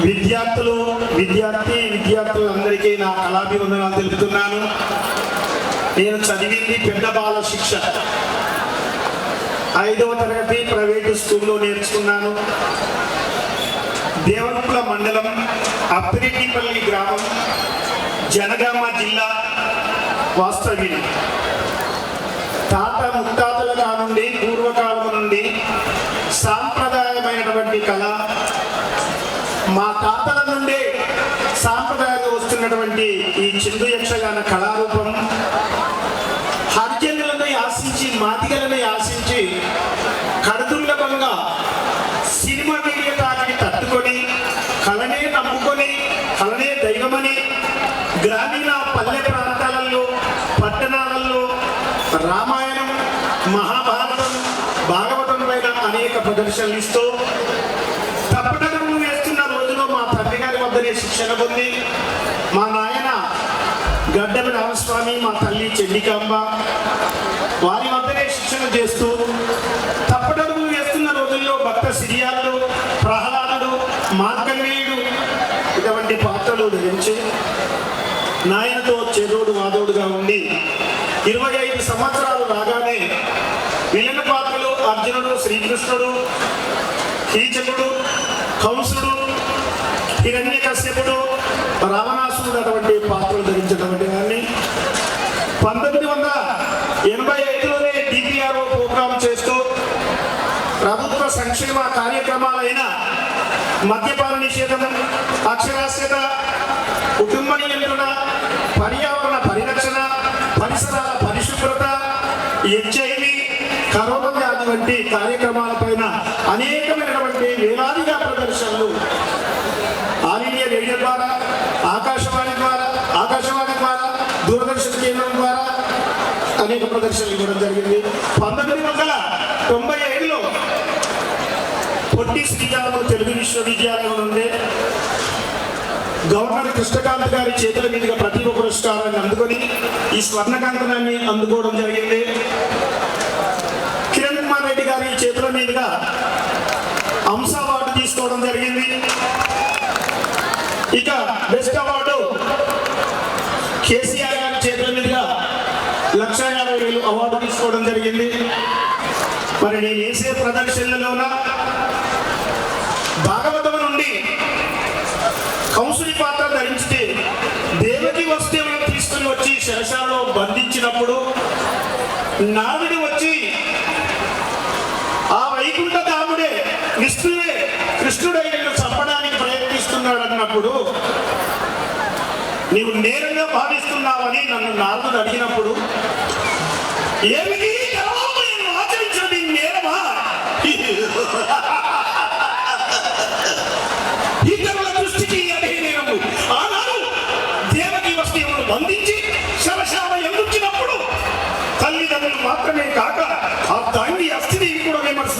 విద్యార్థులు విద్యార్థి విద్యార్థులందరికీ నా కళాభివందనాలు తెలుపుతున్నాను. నేను చదివింది పెద్ద బాల శిక్ష. ఐదవ తరగతి ప్రైవేటు స్కూల్లో నేర్చుకున్నాను. దేవరకుల మండలం అప్పిరెడ్డిపల్లి గ్రామం జనగామ జిల్లా వాస్తవ్యుని తాత ముత్తాతల కానుండి పూర్వకాలం నుండి సాంప్రదాయమైనటువంటి కళ మా నుండి నుండే సాంప్రదాయంగా వస్తున్నటువంటి ఈ చిందు యక్షగాన కళారూపం హర్జనులను ఆశించి మాదిగలను ఆశించి కడుదుర్లభంగా సినిమా మీడియా తాకిని తట్టుకొని కళనే నమ్ముకొని కళనే దైవమని గ్రామీణ పల్లె ప్రాంతాలలో పట్టణాలలో రామాయణం మహాభారతం భాగవతం పైన అనేక ప్రదర్శనలు ఇస్తూ శిక్షణ పొంది మా నాయన గడ్డల రామస్వామి మా తల్లి చెండికాంబ వారి వద్దనే శిక్షణ చేస్తూ తప్పటడుగులు వేస్తున్న రోజుల్లో భక్త సిరియాలు ప్రహ్లాదుడు మార్కండేయుడు ఇటువంటి పాత్రలు ధరించి నాయనతో చెరువుడు వాదోడుగా ఉండి ఇరవై ఐదు సంవత్సరాలు రాగానే విలన పాత్రలు అర్జునుడు శ్రీకృష్ణుడు కీచకుడు కంసుడు ఈ కశ్యపుడు రావణాసుడు అటువంటి పాత్రలు ధరించినటువంటి వారిని పంతొమ్మిది వందల ఎనభై ఐదులోనే డిపిఆర్ఓ ప్రోగ్రాం చేస్తూ ప్రభుత్వ సంక్షేమ కార్యక్రమాలైన మద్యపాన నిషేధం అక్షరాస్యత కుటుంబ నియంత్రణ పర్యావరణ పరిరక్షణ పరిసరాల పరిశుభ్రత హెచ్ఐవి కరోనా వ్యాధి వంటి కార్యక్రమాలపైన అనేకమైనటువంటి వేలాదిగా ప్రదర్శనలు ప్రదర్శన కేంద్రం ద్వారా అనేక ప్రదర్శనలు ఇవ్వడం జరిగింది. పంతొమ్మిది వందల తొంభై ఐదులో పొట్టి శ్రీరాములు తెలుగు విశ్వవిద్యాలయం నుండి గవర్నర్ కృష్ణకాంత్ గారి చేతుల మీదుగా ప్రతిభ పురస్కారాన్ని అందుకొని ఈ స్వర్ణకాంతనాన్ని అందుకోవడం జరిగింది. కిరణ్ కుమార్ రెడ్డి గారి చేతుల మీదుగా అంశ అవార్డు తీసుకోవడం జరిగింది. ఇక బెస్ట్ అవార్డు కేసీఆర్ గారి చేతుల మీదుగా లక్ష యాభై వేలు అవార్డు తీసుకోవడం జరిగింది మరి నేను వేసే ప్రదర్శనలోన? భాగవతం నుండి కంసుని పాత్ర ధరించితే దేవకి వస్తువులను తీసుకుని వచ్చి శరశాలలో బంధించినప్పుడు నావిడి వచ్చి ఆ వైకుంఠ దాముడే విష్ణువే కృష్ణుడై నిన్ను చంపడానికి ప్రయత్నిస్తున్నాడు అన్నప్పుడు నీవు నేరంగా భావిస్తున్నావని నన్ను నారదుడు అడిగినప్పుడు ఏమిటి?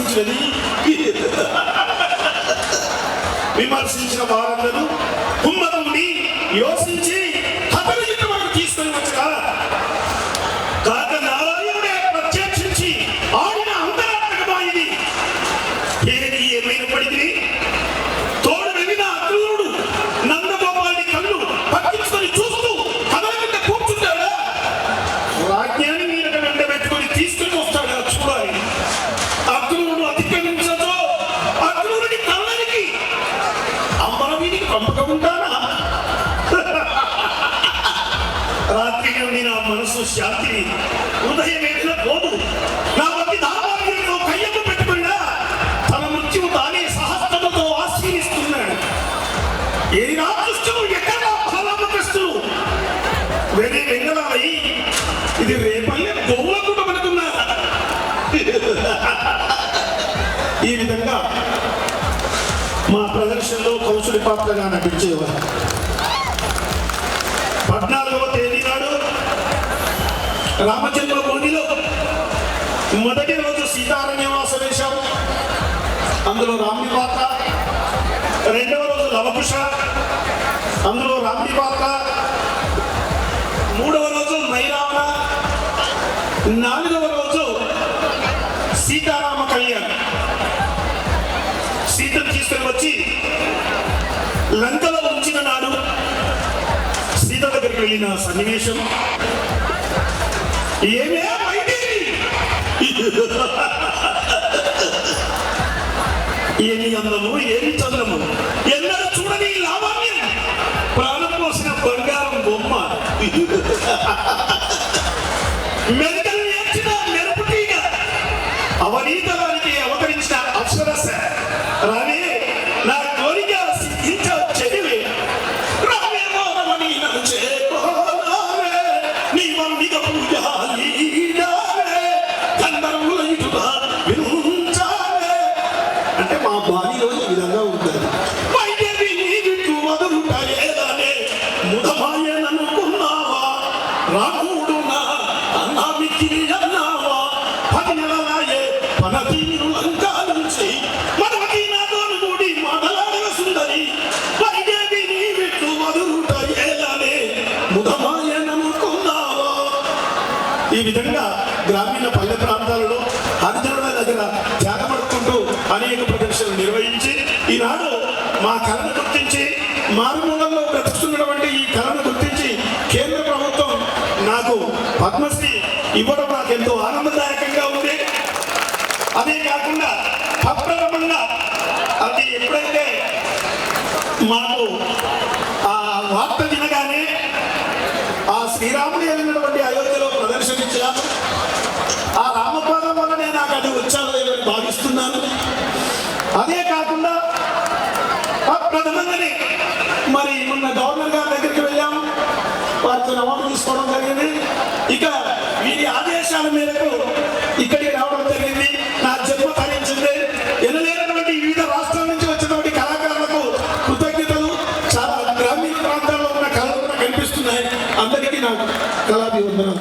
విమర్శించినది విమర్శించిన వారందరూ కుమ్మతుని యోచించి రాత్రి నుండి నా మనసు శాంతిని హృదయం ఎట్లా పోదు? నా ప్రతి దాపాన్ని కయ్యకు పెట్టుకున్నా తన మృత్యువు తానే సహస్రముతో ఆశీర్విస్తున్నాడు ఏ రాకృష్ణులు ఎక్కడ ఫలమకృష్ణులు వెరీ వెంగళాయి ఇది రేపల్లె గోవుల కూడా ఈ విధంగా మా ప్రదర్శనలో కౌసుడి పాత్రగా నటించేవారు. పద్నాలుగవ తేదీ నాడు రామచంద్రమూర్తిలో మొదటి రోజు సీతార నివాస వేశాం అందులో రాముని పాత్ర రెండవ రోజు లవకుశ అందులో రాముని పాత్ర మూడవ రోజు మైరావణ నాలుగవ రోజు సీతారామ కళ్యాణ్. సీతను తీసుకొని వచ్చి లంకలో ఉంచిన నాడు వెళ్ళిన సన్నివేశం ఏమే ఏమి అందము ఏమి చంద్రము? ఎన్నడూ చూడని లాభాన్ని ప్రాణం పోసిన బంగారం బొమ్మ. రాముడు నా అన్నామికి అన్నావా? పది నెలలాయే పన తీరు లంకా నుంచి మనవకి నాతోను కూడి మాటలాడవ సుందరి. వైద్యవి నీ విట్టు వదులుట ఏదనే ముదమాయననుకున్నావా ఈ విధంగా గ్రామీణ పల్లె ప్రాంతాలలో హరిజనుల దగ్గర త్యాగపడుకుంటూ అనేక ప్రదర్శనలు నిర్వహించి ఈనాడు మా కళను గుర్తించి మారుమూలంలో పద్మశ్రీ ఇవ్వడం నాకు ఎంతో ఆనందదాయకంగా ఉంది. అదే కాకుండా అప్రథమంగా అది ఎప్పుడైతే మాకు ఆ వార్త వినగానే ఆ శ్రీరాముడు వెళ్ళినటువంటి అయోధ్యలో ప్రదర్శనించాను ఆ రామపాదం వల్లనే నాకు అది వచ్చాను భావిస్తున్నాను. అదే కాకుండా ఆ మరి మొన్న గవర్నర్ గారి దగ్గరికి వెళ్ళాము. వారితో అవార్డు తీసుకోవడం జరిగింది. ఇక వీరి ఆదేశాల మేరకు ఇక్కడికి రావడం జరిగింది. నా జన్మ ధరించింది ఎనలేనటువంటి వివిధ రాష్ట్రాల నుంచి వచ్చినటువంటి కళాకారులకు కృతజ్ఞతలు. చాలా గ్రామీణ ప్రాంతాల్లో ఉన్న కళలు కనిపిస్తున్నాయి. అందరికీ నాకు కళాభివందనం